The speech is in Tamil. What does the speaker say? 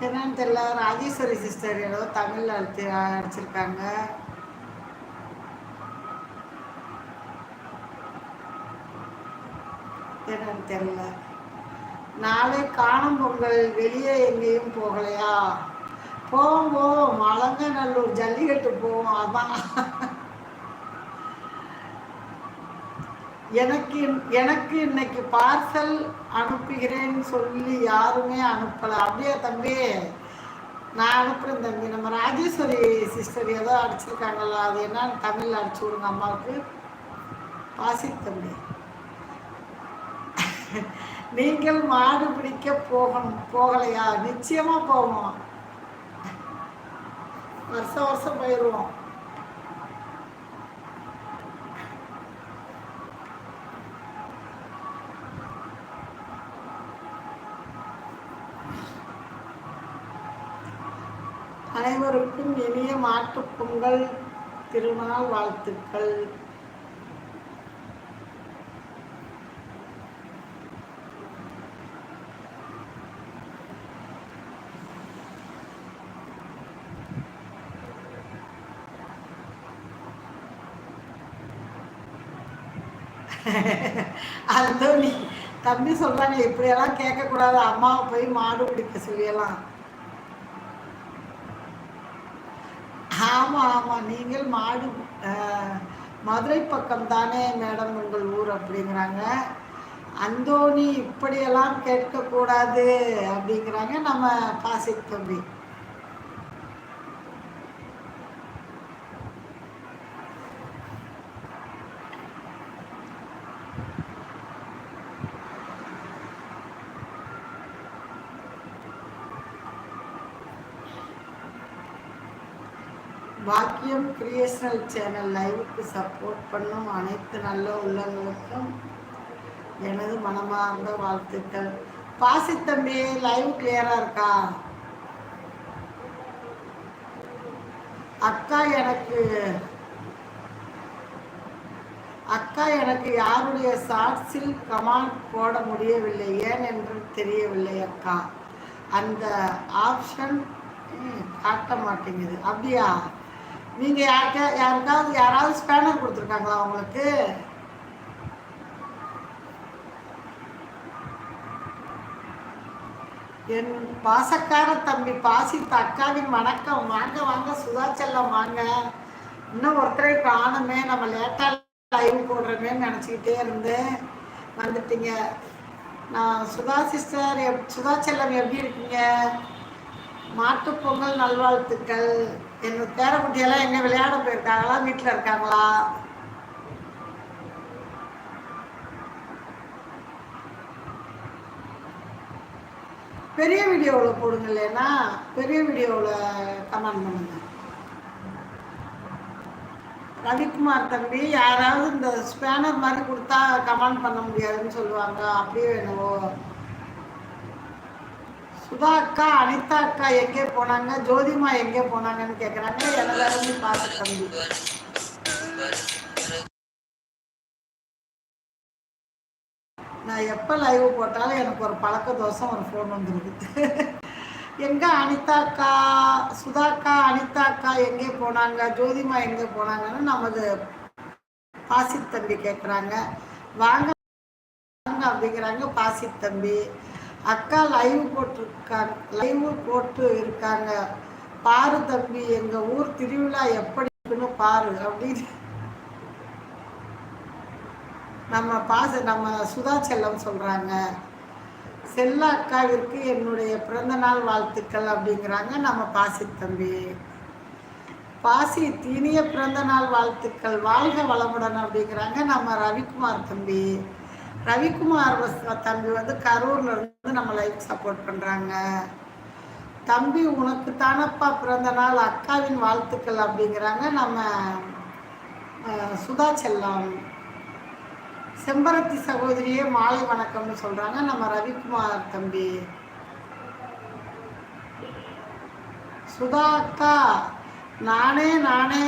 என்னன்னு தெரியல. ராஜேஸ்வரி சிஸ்டர் ஏதோ தமிழில் அடிச்சு அடிச்சிருக்காங்க. என்னன்னு தெரியல. நாளை காணும் பொங்கல் வெளியே எங்கேயும் போகலையா? போவோம் போவோம் அலங்கநல்லூர் ஜல்லிக்கட்டு போவோம் அதான். எனக்கு எனக்கு இன்னைக்கு பார்சல் அனுப்புகிறேன்னு சொல்லி யாருமே அனுப்பலை. அப்படியே தம்பி? நான் அனுப்புகிறேன் தம்பி. நம்ம ராஜேஸ்வரி சிஸ்டர் ஏதோ அடிச்சிருக்காங்கல்ல அது என்னன்னு தமிழில் அடிச்சு விடுங்க அம்மாவுக்கு. பாசி தம்பி. நீங்கள் மாடு பிடிக்க போகணும் போகலையா? நிச்சயமா போவோம் வருஷம் வருஷம் போயிடுவோம் அனைவருக்கும் இனிய மாட்டுப் பொங்கல் திருநாள் வாழ்த்துக்கள். அதுதான் நீ தம்பி சொல்றாங்க இப்படியெல்லாம் கேட்கக்கூடாது. அம்மாவை போய் மாடு பிடிக்க சொல்லியெல்லாம். ஆமாம் ஆமாம் நீங்கள் மாடு மதுரை பக்கம் தானே மேடம் உங்கள் ஊர் அப்படிங்கிறாங்க. அந்தோணி இப்படியெல்லாம் கேட்கக்கூடாது அப்படிங்கிறாங்க நம்ம பாசி தம்பி. பாக்கியம் கிரியேஷனல் சேனல் லைவுக்கு சப்போர்ட் பண்ணும் அனைத்து நல்ல உள்ளங்களுக்கும் எனது மனமார்ந்த வாழ்த்துக்கள். பாசி தம்பி லைவ் கிளியரா இருக்கா? அக்கா எனக்கு அக்கா எனக்கு யாருடைய ஷார்ட்ஸில் கமாண்ட் போட முடியவில்லை ஏன் என்று தெரியவில்லை அக்கா. அந்த ஆப்ஷன் காட்ட மாட்டேங்குது. அப்படியா? நீங்க யாருக்கா யாருக்காவது யாராவது ஸ்பேனர் கொடுத்துருக்காங்களா உங்களுக்கு? என் பாசக்கார தம்பி பாசி அக்காவின் வணக்கம். வாங்க வாங்க சுதா செல்லம் வாங்க. இன்னும் ஒருத்தரை காணுமே. நம்ம லேட்டா லைவ் போடுறோமேன்னு நினச்சிக்கிட்டே இருந்தேன். வந்துட்டீங்க. நான் சுதா சிஸ்டர் எப் சுதா செல்லம் எப்படி இருக்கீங்க? மாட்டு பொங்கல் நல்வாழ்த்துக்கள். எங்கள் பேரக்குட்டியெல்லாம் எங்கே விளையாட போயிருக்காங்களா? வீட்டில் இருக்காங்களா? பெரிய வீடியோவில் போடுங்க இல்லைன்னா பெரிய வீடியோவில் கமெண்ட் பண்ணுங்க. ரவிக்குமார் தம்பி யாராவது இந்த ஸ்பேனர் மாதிரி கொடுத்தா கமெண்ட் பண்ண முடியாதுன்னு சொல்லுவாங்க. அப்படியே என்னவோ. சுதா அக்கா அனிதா அக்கா எங்கே போனாங்க? ஜோதிமா எங்கே போனாங்கன்னு கேட்குறாங்க எல்லாரும் பார்த்து தம்பி நான் எப்போ லைவ் போட்டாலும் எனக்கு ஒரு பழக்க தோசம் ஒரு ஃபோன் வந்துருது. எங்கே அனிதா அக்கா? சுதா அக்கா அனிதா அக்கா எங்கே போனாங்க? ஜோதிமா எங்கே போனாங்கன்னு நமது பாசித்தம்பி தம்பி கேட்குறாங்க வாங்க வாங்க அப்படிங்கிறாங்க பாசி தம்பி. அக்கா லைவ் போட்டிருக்காங்க லைவ் போட்டு இருக்காங்க. பாரு தம்பி எங்க ஊர் திருவிழா எப்படி இருக்குன்னு பாரு அப்படின்னு. நம்ம பாச நம்ம சுதா செல்லம் சொல்றாங்க. செல்ல அக்காவிற்கு என்னுடைய பிறந்த நாள் வாழ்த்துக்கள் அப்படிங்கிறாங்க நம்ம பாசி தம்பி. பாசி இனிய பிறந்த நாள் வாழ்த்துக்கள் வாழ்க வளமுடன் அப்படிங்கிறாங்க நம்ம ரவிக்குமார் தம்பி. ரவிக்குமார் தம்பி வந்து கரூர்ல இருந்து நம்ம லைஃப் சப்போர்ட் பண்றாங்க. தம்பி உனக்கு தானப்பா பிறந்த நாள் அக்காவின் வாழ்த்துக்கள் அப்படிங்கிறாங்க. நம்ம சுதா செல்லம். செம்பருத்தி சகோதரியே மாலை வணக்கம்னு சொல்றாங்க. நம்ம ரவிக்குமார் தம்பி. சுதா அக்கா நானே நானே.